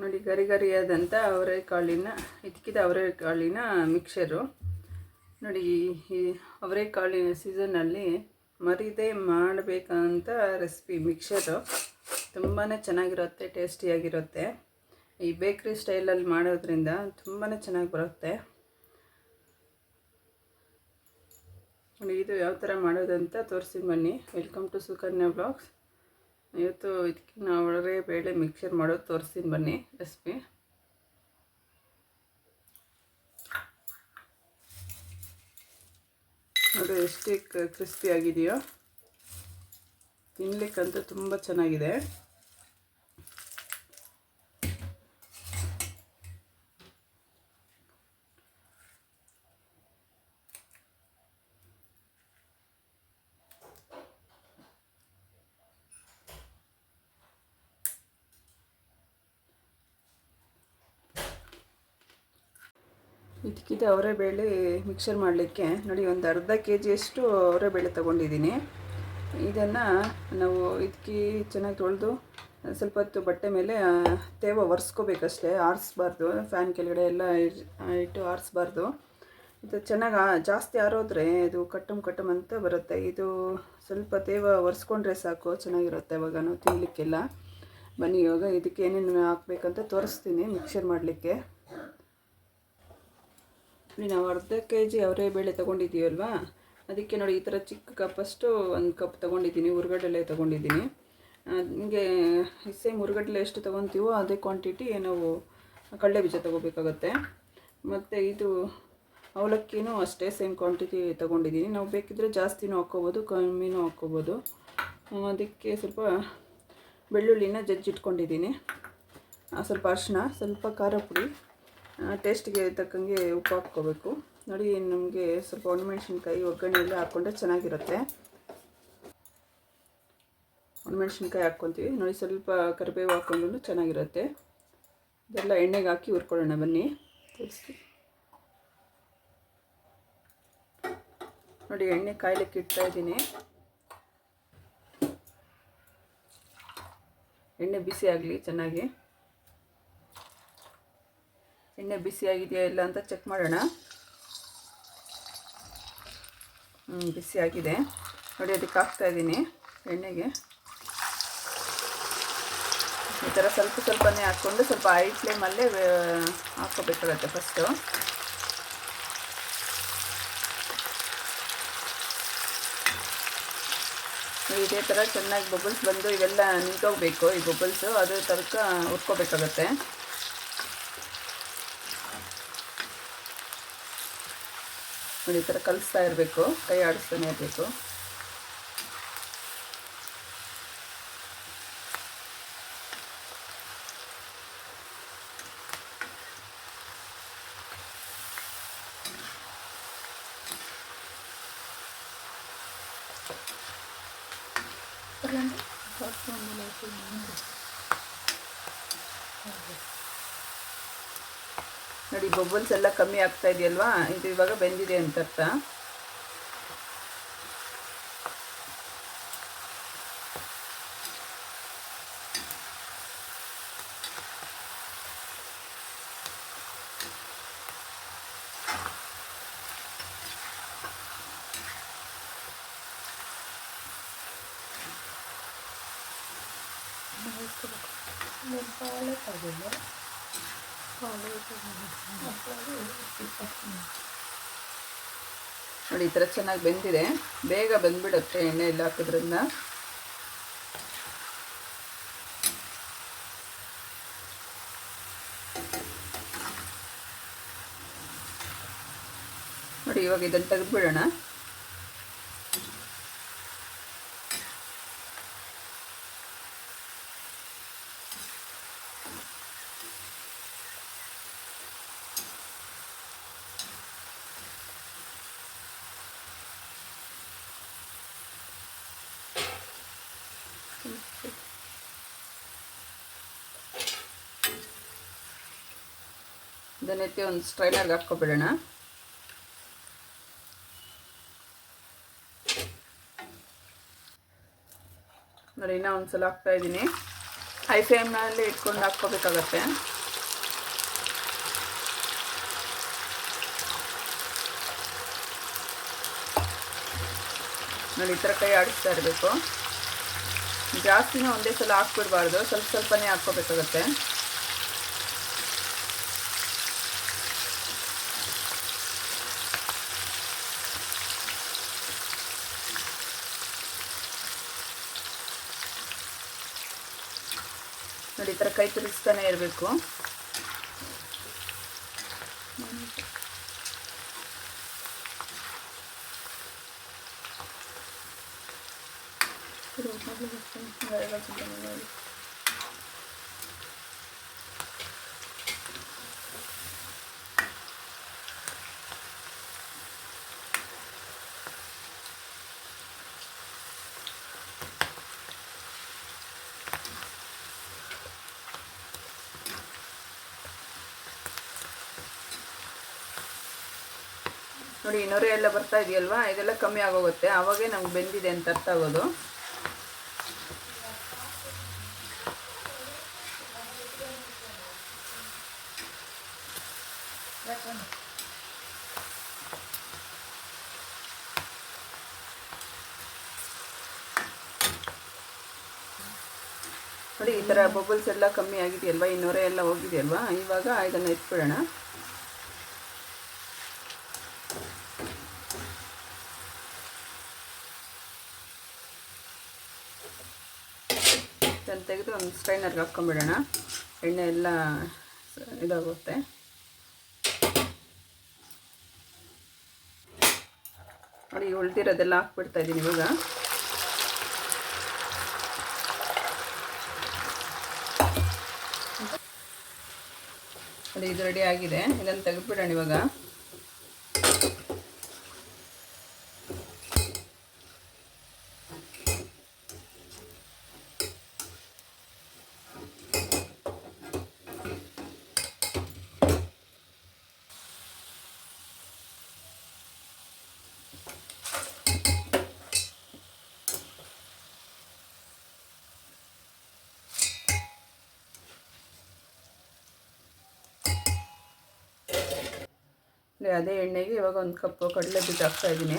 ನೋಡಿ ಗರಿ ಗರಿಯಾದಂಥ ಅವರೆಕಾಳಿನ ಇದ್ಕಿದ ಅವರೆಕಾಳಿನ ಮಿಕ್ಸರು. ನೋಡಿ, ಈ ಅವರೆಕಾಳಿನ ಸೀಸನ್ನಲ್ಲಿ ಮರಿದೇ ಮಾಡಬೇಕಂತ ರೆಸಿಪಿ ಮಿಕ್ಸರು. ತುಂಬಾ ಚೆನ್ನಾಗಿರುತ್ತೆ, ಟೇಸ್ಟಿಯಾಗಿರುತ್ತೆ. ಈ ಬೇಕ್ರಿ ಸ್ಟೈಲಲ್ಲಿ ಮಾಡೋದ್ರಿಂದ ತುಂಬಾ ಚೆನ್ನಾಗಿ ಬರುತ್ತೆ. ನೋಡಿ, ಇದು ಯಾವ ಥರ ಮಾಡೋದಂತ ತೋರಿಸಿ ಬನ್ನಿ. ವೆಲ್ಕಮ್ ಟು ಸುಕನ್ಯಾ ಬ್ಲಾಗ್ಸ್ ಇವತ್ತು ಇದಕ್ಕೆ ನಾವು ಬೇಳೆ ಮಿಕ್ಸರ್ ಮಾಡೋದು ತೋರಿಸ್ತೀನಿ ಬನ್ನಿ ರೆಸಿಪಿ ನೋಡಿ ಎಷ್ಟು ಕ್ರಿಸ್ಪಿ ಆಗಿದೆಯೋ, ತಿನ್ಲಿಕ್ಕಂತೂ ತುಂಬ ಚೆನ್ನಾಗಿದೆ. ಇದಕ್ಕಿದೆ ಅವರೆಬೇಳೆ ಮಿಕ್ಸರ್ ಮಾಡಲಿಕ್ಕೆ. ನೋಡಿ, ಒಂದು ಅರ್ಧ ಕೆ ಜಿಯಷ್ಟು ಅವರೆಬೇಳೆ ತೊಗೊಂಡಿದ್ದೀನಿ. ಇದನ್ನು ನಾವು ಇದಕ್ಕೆ ಚೆನ್ನಾಗಿ ತೊಳೆದು, ಸ್ವಲ್ಪ ಹೊತ್ತು ಬಟ್ಟೆ ಮೇಲೆ ತೇವ ಒರೆಸ್ಕೋಬೇಕಷ್ಟೇ, ಆರಿಸ್ಬಾರ್ದು. ಫ್ಯಾನ್ ಕೆಳಗಡೆ ಎಲ್ಲ ಇಟ್ಟು ಆರಿಸ್ಬಾರ್ದು. ಇದು ಚೆನ್ನಾಗಿ ಜಾಸ್ತಿ ಆರೋದ್ರೆ ಇದು ಕಟ್ಟಮ್ ಕಟ್ಟಮ್ ಅಂತ ಬರುತ್ತೆ. ಇದು ಸ್ವಲ್ಪ ತೇವ ಒರೆಸ್ಕೊಂಡ್ರೆ ಸಾಕು, ಚೆನ್ನಾಗಿರುತ್ತೆ ಅವಾಗ ನಾವು ತಿನ್ನಲಿಕ್ಕೆಲ್ಲ ಬನ್ನಿ ಇವಾಗ ಇದಕ್ಕೆ ಏನೇನು ಹಾಕ್ಬೇಕಂತ ತೋರಿಸ್ತೀನಿ ಮಿಕ್ಸರ್ ಮಾಡಲಿಕ್ಕೆ. ನೋಡಿ ನಾವು ಅರ್ಧ ಕೆ ಜಿ ಅವರೇ ಬೇಳೆ ತೊಗೊಂಡಿದ್ದೀವಲ್ವಾ ಅದಕ್ಕೆ ನೋಡಿ ಈ ಥರ ಚಿಕ್ಕ ಕಪ್ಪಷ್ಟು ಒಂದು ಕಪ್ ತೊಗೊಂಡಿದ್ದೀನಿ, ಹುರ್ಗಡ್ಲೆ ತೊಗೊಂಡಿದ್ದೀನಿ. ನಿಮಗೆ ಸೇಮ್ ಹುರ್ಗಡ್ಲೆ ಎಷ್ಟು ತೊಗೊತೀವೋ ಅದೇ ಕ್ವಾಂಟಿಟಿ ನಾವು ಕಡಲೆ ಬೀಜ ತೊಗೋಬೇಕಾಗತ್ತೆ. ಮತ್ತು ಇದು ಅವಲಕ್ಕಿನೂ ಅಷ್ಟೇ ಸೇಮ್ ಕ್ವಾಂಟಿಟಿ ತೊಗೊಂಡಿದ್ದೀನಿ. ನಾವು ಬೇಕಿದ್ದರೆ ಜಾಸ್ತಿನೂ ಹಾಕ್ಕೋಬೋದು, ಕಮ್ಮಿನೂ ಹಾಕ್ಕೋಬೋದು. ಅದಕ್ಕೆ ಸ್ವಲ್ಪ ಬೆಳ್ಳುಳ್ಳಿನ ಜಜ್ಜಿಟ್ಕೊಂಡಿದ್ದೀನಿ. ಸ್ವಲ್ಪ ಅರಿಶಿನ ಸ್ವಲ್ಪ ಖಾರ ಪುಡಿ. ಟೇಸ್ಟ್ಗೆ ತಕ್ಕಂಗೆ ಉಪ್ಪು ಹಾಕ್ಕೋಬೇಕು. ನೋಡಿ ನಮಗೆ ಸ್ವಲ್ಪ ಒಣಮೆಣ್ಸಿನ್ಕಾಯಿ ಒಗ್ಗರಣೆಯಲ್ಲಿ ಹಾಕ್ಕೊಂಡ್ರೆ ಚೆನ್ನಾಗಿರುತ್ತೆ. ಒಣಮೆಣ್ಸಿನ್ಕಾಯಿ ಹಾಕ್ಕೊತೀವಿ. ನೋಡಿ ಸ್ವಲ್ಪ ಕರಿಬೇವು ಹಾಕ್ಕೊಂಡು ಚೆನ್ನಾಗಿರುತ್ತೆ. ಇದೆಲ್ಲ ಎಣ್ಣೆಗೆ ಹಾಕಿ ಹುರ್ಕೊಳ್ಳೋಣ ಬನ್ನಿ. ತೋರಿಸ್ತೀನಿ. ನೋಡಿ ಎಣ್ಣೆ ಕಾಯ್ಲಿಕ್ಕೆ ಇಡ್ತಾ ಇದ್ದೀನಿ. ಎಣ್ಣೆ ಬಿಸಿ ಆಗಲಿ ಚೆನ್ನಾಗಿ. ಎಣ್ಣೆ ಬಿಸಿಯಾಗಿದೆಯಾ ಇಲ್ಲ ಅಂತ ಚೆಕ್ ಮಾಡೋಣ. ಹ್ಞೂ ಬಿಸಿಯಾಗಿದೆ ನೋಡಿ, ಅದಕ್ಕೆ ಹಾಕ್ತಾ ಇದ್ದೀನಿ ಎಣ್ಣೆಗೆ. ಈ ಥರ ಸ್ವಲ್ಪ ಸ್ವಲ್ಪನೇ ಹಾಕ್ಕೊಂಡು ಸ್ವಲ್ಪ ಐ ಫ್ಲೇಮಲ್ಲೇ ಹಾಕ್ಕೋಬೇಕಾಗತ್ತೆ ಫಸ್ಟು ಇದೇ ಥರ ಚೆನ್ನಾಗಿ ಬಬಲ್ಸ್ ಬಂದು ಇವೆಲ್ಲ ನಿಂತೋಗ್ಬೇಕು ಈ ಬಬಲ್ಸು ಅದ್ರ ತನಕ ಹುರ್ಕೋಬೇಕಾಗತ್ತೆ. ನೋಡಿ ಈ ಥರ ಕಲಿಸ್ತಾ ಇರಬೇಕು. ಕೈ ಆಡಿಸ್ತಾನೆ ಇರಬೇಕು. ನೋಡಿ ಬೊಬ್ಬಲ್ಸ್ ಎಲ್ಲ ಕಮ್ಮಿ ಆಗ್ತಾ ಇದೆಯಲ್ವಾ? ಇದು ಇವಾಗ ಬೆಂದಿದೆ ಅಂತ ಅರ್ಥ ನೋಡಿ ಈ ಥರ ಚೆನ್ನಾಗಿ ಬೆಂದಿದೆ. ಬೇಗ ಬಂದ್ಬಿಡುತ್ತೆ ಎಣ್ಣೆ ಎಲ್ಲ ಹಾಕೋದ್ರಿಂದ. ನೋಡಿ ಇವಾಗ ಇದನ್ನು ತೆಗೆದ್ಬಿಡೋಣ. ಇದನ್ನೆತ್ತಿ ಒಂದು ಸ್ಟ್ರೈನರ್ಗೆ ಹಾಕ್ಕೊಬಿಡೋಣ. ನೋಡಿ, ಇನ್ನೂ ಒಂದು ಸಲ ಹಾಕ್ತಾ ಇದ್ದೀನಿ. ಹೈ ಫ್ಲೇಮ್ನಲ್ಲಿ ಇಟ್ಕೊಂಡು ಹಾಕ್ಕೋಬೇಕಾಗತ್ತೆ. ನೋಡಿ, ಈ ಥರ ಕೈ ಆಡಿಸ್ತಾ ಇರಬೇಕು. ಜಾಸ್ತಿನೂ ಒಂದೇ ಸಲ ಹಾಕ್ಬಿಡ್ಬಾರ್ದು. ಸ್ವಲ್ಪ ಸ್ವಲ್ಪನೇ ಹಾಕ್ಕೋಬೇಕಾಗತ್ತೆ. ನೋಡಿ ಈ ಥರ ಕೈ ತಿರುಗಿಸ್ತಾನೆ ಇರಬೇಕು. ನೋಡಿ ನೊರೆ ಎಲ್ಲ ಬರ್ತಾ ಇದೆಯಲ್ವಾ? ಇದೆಲ್ಲ ಕಮ್ಮಿ ಆಗೋಗುತ್ತೆ. ಆವಾಗೇ ನಮ್ಗೆ ಬೆಂದಿದೆ ಅಂತ ಅರ್ಥ ಆಗೋದು. ನೋಡಿ, ಈ ಥರ ಬಬಲ್ಸ್ ಎಲ್ಲ ಕಮ್ಮಿ ಆಗಿದೆಯಲ್ವಾ? ಈ ನೊರೆ ಎಲ್ಲ ಹೋಗಿದೆಯಲ್ವಾ? ಇವಾಗ ಇದನ್ನು ಎತ್ಬಿಡೋಣ ಇದನ್ನು ತೆಗೆದು ಒಂದು ಸ್ಟ್ರೈನರ್ಗೆ ಹಾಕ್ಕೊಂಬಿಡೋಣ. ಎಣ್ಣೆ ಎಲ್ಲ ಇದಾಗುತ್ತೆ. ನೋಡಿ ಉಳ್ದಿರೋದೆಲ್ಲ ಹಾಕ್ಬಿಡ್ತಾ ಇದ್ದೀನಿ ಇವಾಗ. ನೋಡಿ, ಇದು ರೆಡಿ ಆಗಿದೆ. ಇದನ್ನು ತೆಗೆದುಬಿಡೋಣ ಇವಾಗ. ಅದೇ ಎಣ್ಣೆಗೆ ಇವಾಗ ಒಂದು ಕಪ್ಪು ಕಡಲೆ ಬೀಜ ಹಾಕ್ತಾ ಇದ್ದೀನಿ.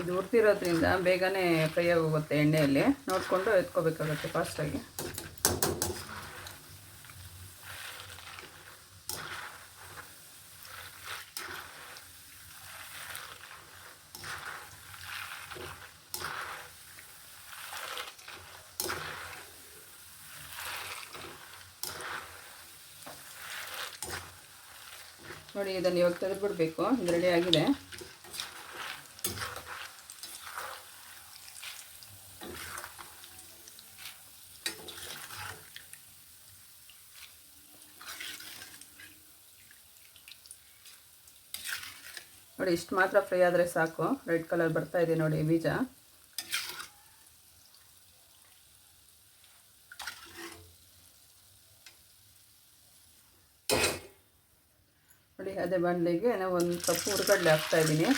ಇದು ಉರ್ತಿರೋದ್ರಿಂದ ಬೇಗನೆ ಫ್ರೈ ಆಗೋಗುತ್ತೆ ಎಣ್ಣೆಯಲ್ಲಿ. ನೋಡಿಕೊಂಡು ಎತ್ಕೋಬೇಕಾಗತ್ತೆ ಫಾಸ್ಟಾಗಿ ನೋಡಿ, ಇದನ್ನು ಇವಾಗ ತೆಗೆದುಬಿಡ್ಬೇಕು. ಇದು ರೆಡಿ ಆಗಿದೆ. ನೋಡಿ, ಇಷ್ಟು ಮಾತ್ರ ಫ್ರೈ ಆದರೆ ಸಾಕು. ರೆಡ್ ಕಲರ್ ಬರ್ತಾ ಇದೆ ನೋಡಿ, ಬೀಜ ನೋಡಿ ಅದೇ ಬಾಣಲೆಗೆ ನಾವು ಒಂದು ಕಪ್ ಹುರ್ಗಡ್ಲೆ ಹಾಕ್ತಾ ಇದ್ದೀನಿ.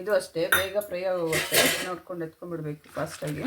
ಇದು ಅಷ್ಟೇ, ಬೇಗ ಫ್ರೈ ಆಗೋಗುತ್ತೆ ನೋಡ್ಕೊಂಡು ಎತ್ಕೊಂಡ್ಬಿಡ್ಬೇಕು ಫಾಸ್ಟಾಗಿ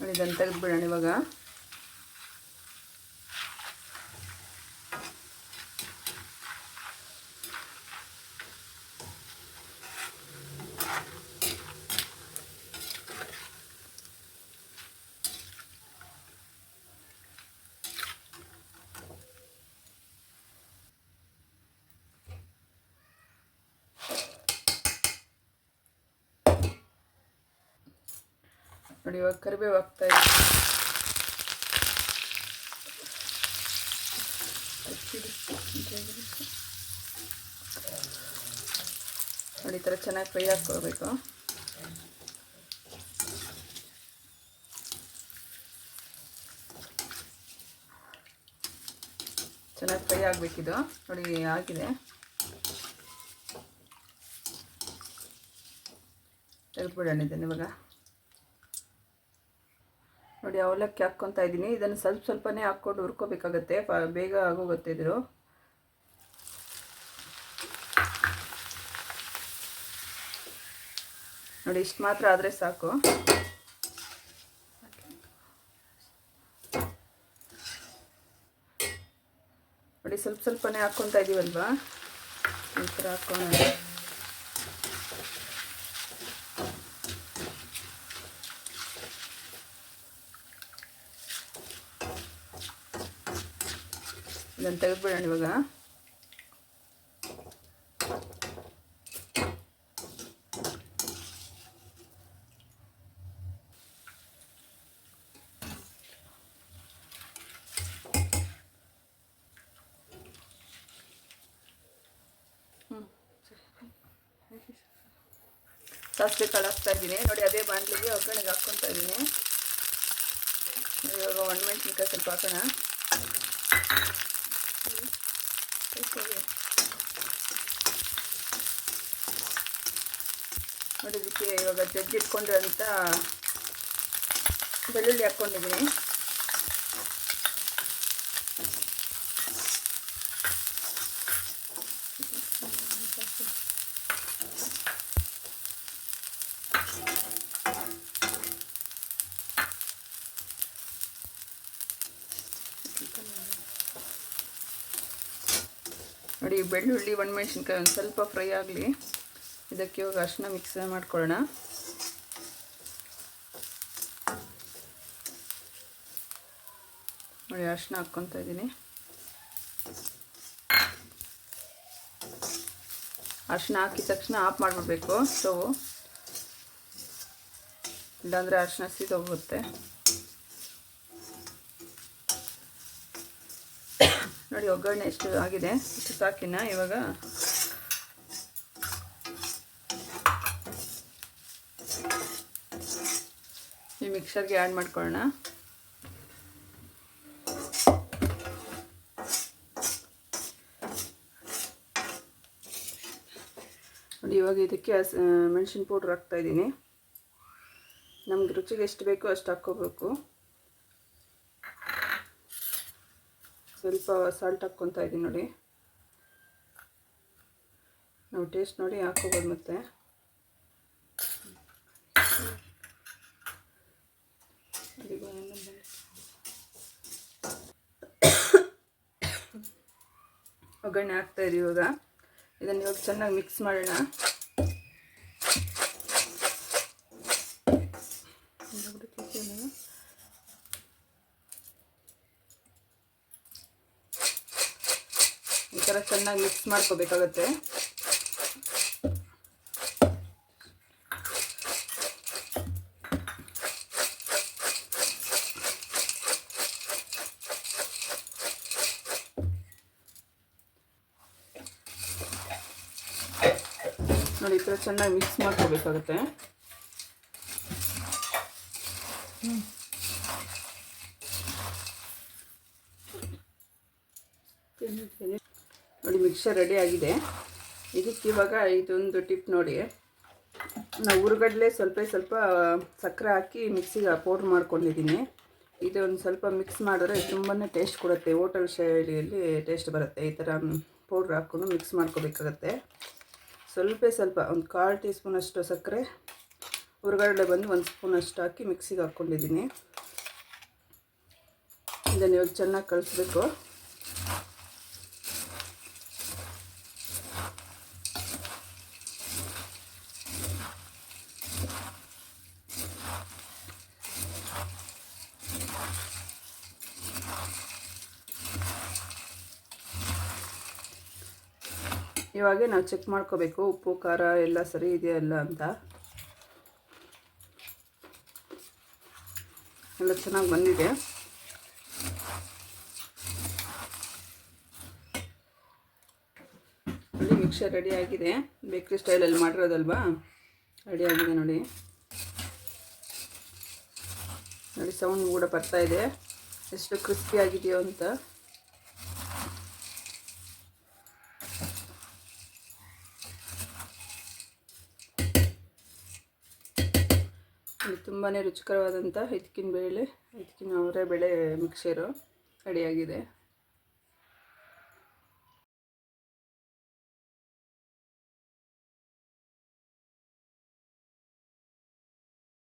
ನೋಡಿ ಇದನ್ನು ತೆಗೆದುಬಿಡೋಣ ಇವಾಗ ನೋಡಿ, ಇವಾಗ ಕರಿಬೇವು ಹಾಕ್ತಾ ಇದ್ದೀನಿ. ನೋಡಿ, ಈ ಥರ ಚೆನ್ನಾಗಿ ಫ್ರೈ ಹಾಕ್ಕೊಳ್ಬೇಕು ಚೆನ್ನಾಗಿ ಫ್ರೈ ಆಗಬೇಕಿದು. ನೋಡಿ, ಆಗಿದೆ. ತೆಗೆದ್ಬಿಡೋಣ ಇದನ್ನು ಇವಾಗ. ನೋಡಿ, ಅವಲಕ್ಕಿ ಹಾಕ್ಕೊತಾ ಇದ್ದೀನಿ. ಇದನ್ನು ಸ್ವಲ್ಪ ಸ್ವಲ್ಪನೇ ಹಾಕ್ಕೊಂಡು ಹುರ್ಕೋಬೇಕಾಗತ್ತೆ. ಬೇಗ ಆಗೋಗುತ್ತೆ ಇದ್ರು ನೋಡಿ, ಇಷ್ಟು ಮಾತ್ರ ಆದರೆ ಸಾಕು. ನೋಡಿ, ಸ್ವಲ್ಪ ಸ್ವಲ್ಪನೇ ಹಾಕ್ಕೊತಾ ಇದ್ದೀವಲ್ವಾ ಈ ಥರ ಹಾಕ್ಕೊಳ್ಳೋಣ ಇದನ್ನು ತೆಗೆದ್ಬಿಡೋಣ ಇವಾಗ. ಸಾಸಿವೆ ಕಾಳು ಹಾಕ್ತಾ ಇದ್ದೀನಿ. ನೋಡಿ, ಅದೇ ಬಾಣಲಿಗೆ ಒಗ್ಗರಣೆಗೆ ಹಾಕ್ಕೊತಾ ಇದ್ದೀನಿ. ಇವಾಗ ಒಣಮೆಣ್ಸಿನ್ಕಾಯಿ ಸ್ವಲ್ಪ ಹಾಕೋಣ. ಇದಕ್ಕೆ ಇವಾಗ ಜಜ್ಜಿ ಅಂತ ಬೆಳ್ಳುಳ್ಳಿ ಹಾಕ್ಕೊಂಡಿದ್ದೀನಿ. ನೋಡಿ ಬೆಳ್ಳುಳ್ಳಿ ಒಣಮೆಣ್ಸಿನ್ಕಾಯಿ ಒಂದು ಸ್ವಲ್ಪ ಫ್ರೈ ಆಗಲಿ. ಇದಕ್ಕೆ ಇವಾಗ ಅರ್ಶಿನ ಮಿಕ್ಸ್ ಮಾಡ್ಕೊಳ್ಳೋಣ. ನೋಡಿ, ಅರ್ಶಿನ ಹಾಕ್ಕೊತಾ ಇದ್ದೀನಿ. ಅರ್ಶಿನ ಹಾಕಿದ ತಕ್ಷಣ ಆಫ್ ಮಾಡಿಬಿಡ್ಬೇಕು ಸ್ಟವ್. ಇಲ್ಲಾಂದರೆ ಅರ್ಶಿನ ಸೀದೋಗುತ್ತೆ ನೋಡಿ, ಒಗ್ಗರಣೆ ಎಷ್ಟು ಆಗಿದೆ ಇಷ್ಟು ಸಾಕಿನ ಇವಾಗ? ಮಿಕ್ಸರ್ಗೆ ಆ್ಯಡ್ ಮಾಡ್ಕೊಳ್ಳೋಣ. ನೋಡಿ, ಇವಾಗ ಇದಕ್ಕೆ ಮೆಣಸಿನ ಪೌಡ್ರ್ ಹಾಕ್ತಾ ಇದ್ದೀನಿ. ನಮ್ಗೆ ರುಚಿಗೆ ಎಷ್ಟು ಬೇಕೋ ಅಷ್ಟು ಹಾಕ್ಕೋಬೇಕು. ಸ್ವಲ್ಪ ಸಾಲ್ಟ್ ಹಾಕ್ಕೊತಾ ಇದ್ದೀನಿ ನೋಡಿ. ನಾವು ಟೇಸ್ಟ್ ನೋಡಿ ಹಾಕ್ಕೋಬೋದು ಮತ್ತೆ. ಒಗ್ಗರಣೆ ಹಾಕ್ತಾ ಇದೀವಿ ಇವಾಗ. ಇದನ್ನು ಇವಾಗ ಚೆನ್ನಾಗಿ ಮಿಕ್ಸ್ ಮಾಡೋಣ. ಈ ಥರ ಚೆನ್ನಾಗಿ ಮಿಕ್ಸ್ ಮಾಡ್ಕೋಬೇಕಾಗತ್ತೆ. ನೋಡಿ, ಈ ಥರ ಚೆನ್ನಾಗಿ ಮಿಕ್ಸ್ ಮಾಡ್ಕೋಬೇಕಾಗತ್ತೆ. ನೋಡಿ ಮಿಕ್ಸರ್ ರೆಡಿ ಆಗಿದೆ. ಇದಕ್ಕೆ ಇವಾಗ ಇದೊಂದು ಟಿಪ್ ನೋಡಿ. ನಾವು ಹುರ್ಗಡ್ಲೆ ಸ್ವಲ್ಪ ಸ್ವಲ್ಪ ಸಕ್ಕರೆ ಹಾಕಿ ಮಿಕ್ಸಿಗೆ ಪೌಡ್ರ್ ಮಾಡ್ಕೊಂಡಿದ್ದೀನಿ ಇದೊಂದು ಸ್ವಲ್ಪ ಮಿಕ್ಸ್ ಮಾಡಿದ್ರೆ ತುಂಬಾ ಟೇಸ್ಟ್ ಕೊಡುತ್ತೆ. ಹೋಟೆಲ್ ಶೈಲಿಯಲ್ಲಿ ಟೇಸ್ಟ್ ಬರುತ್ತೆ. ಈ ಥರ ಪೌಡ್ರ್ ಹಾಕ್ಕೊಂಡು ಮಿಕ್ಸ್ ಮಾಡ್ಕೋಬೇಕಾಗತ್ತೆ. ಸ್ವಲ್ಪ ಸ್ವಲ್ಪ ಒಂದು ಕಾಲು ಟೀ ಸ್ಪೂನಷ್ಟು ಸಕ್ಕರೆ ಹುರ್ಗಡೆ ಬಂದು ಒಂದು ಸ್ಪೂನಷ್ಟು ಹಾಕಿ ಮಿಕ್ಸಿಗೆ ಹಾಕ್ಕೊಂಡಿದ್ದೀನಿ. ಇದನ್ನು ಇವಾಗ ಚೆನ್ನಾಗಿ ಕಳಿಸ್ಬೇಕು ಇವಾಗೆ ನಾವು ಚೆಕ್ ಮಾಡ್ಕೋಬೇಕು, ಉಪ್ಪು, ಖಾರ ಎಲ್ಲ ಸರಿ ಇದೆಯಲ್ಲ ಅಂತ. ಎಲ್ಲ ಚೆನ್ನಾಗಿ ಬಂದಿದೆ. ನೋಡಿ ಮಿಕ್ಸರ್ ರೆಡಿ ಆಗಿದೆ. ಬೇಕ್ರಿ ಸ್ಟೈಲಲ್ಲಿ ಮಾಡಿರೋದಲ್ವಾ? ರೆಡಿ ಆಗಿದೆ ನೋಡಿ. ನೋಡಿ ಸೌಂಡ್ ಕೂಡ ಬರ್ತಾ ಇದೆ. ಎಷ್ಟು ಕ್ರಿಸ್ಪಿ ಆಗಿದೆಯೋ ಅಂತ. ತುಂಬಾ ರುಚಿಕರವಾದಂಥ ಹಿತ್ಕಿನ ಬೇಳೆ ಹಿತ್ಕಿನ ಅವರೇ ಬೇಳೆ ಮಿಕ್ಸರು ರೆಡಿಯಾಗಿದೆ.